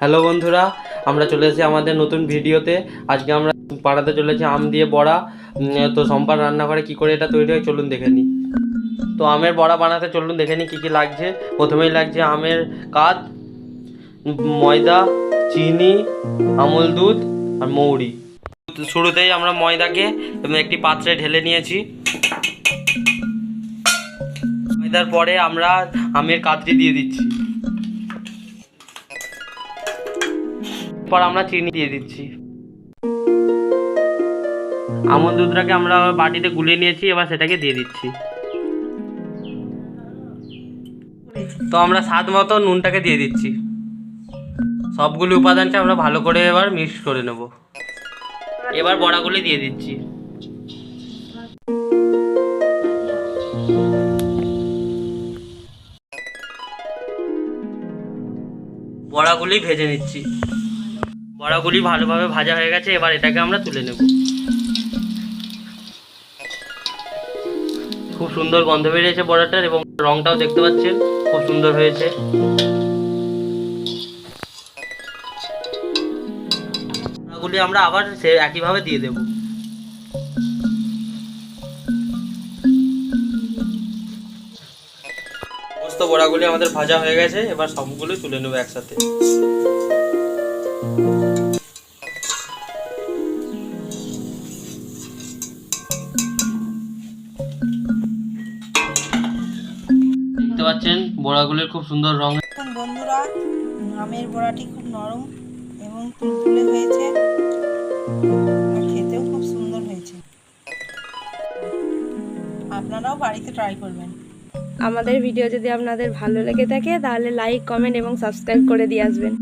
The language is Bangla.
হ্যালো বন্ধুরা, আমরা চলে এসেছি আমাদের নতুন ভিডিওতে। আজকে আমরা পাড়াতে চলেছি আম দিয়ে বড়া। তো সম্পার রান্নাঘরে কি করে এটা তৈরি হয় চলুন দেখে নিই। তো আমের বড়া বানাতে চলুন দেখে নিই কী কী লাগছে। প্রথমেই লাগছে আমের কাত ময়দা, চিনি, আমল দুধ আর মৌরি। শুরুতেই আমরা ময়দাকে একটি পাত্রে ঢেলে নিয়েছি। ময়দার পরে আমরা আমের কাতরি দিয়ে দিচ্ছি। পর আমরা চিনি দিয়ে দিচ্ছি। আমল দুধটাকে আমরা বাটিতে গুলিয়ে নিয়েছি, এবার সেটাকে দিয়ে দিচ্ছি। তো আমরা স্বাদ মতো নুনটাকে দিয়ে দিচ্ছি। সবগুলি উপাদানকে আমরা ভালো করে এবার মিক্স করে নেব। এবার বড়াগুলি দিয়ে দিচ্ছি। বড়াগুলি ভেজে নিচ্ছি। বড়াগুলি ভালোভাবে ভাজা হয়ে গেছে, এবার এটাকে আমরা তুলে নেব। খুব সুন্দর গন্ধ বেরিয়েছে বড়াটার এবং রংটাও দেখতে পাচ্ছেন, খুব সুন্দর হয়েছে। বড়াগুলি আমরা আবার সে একইভাবে দিয়ে দেব। সমস্ত বড়াগুলি আমাদের ভাজা হয়ে গেছে, এবার সবগুলো তুলে নেব একসাথে। পাচ্ছেন। বড়াগুলির খুব সুন্দর রং। বন্ধুরা আমের বড়াটি খুব নরম এবং তুলতুলে হয়েছে খেতেও খুব সুন্দর হয়েছে। আপনারাও বাড়িতে ট্রাই করবেন। আমাদের ভিডিও যদি আপনাদের ভালো লেগে থাকে তাহলে লাইক কমেন্ট এবং সাবস্ক্রাইব করে দিয়ে আসবেন।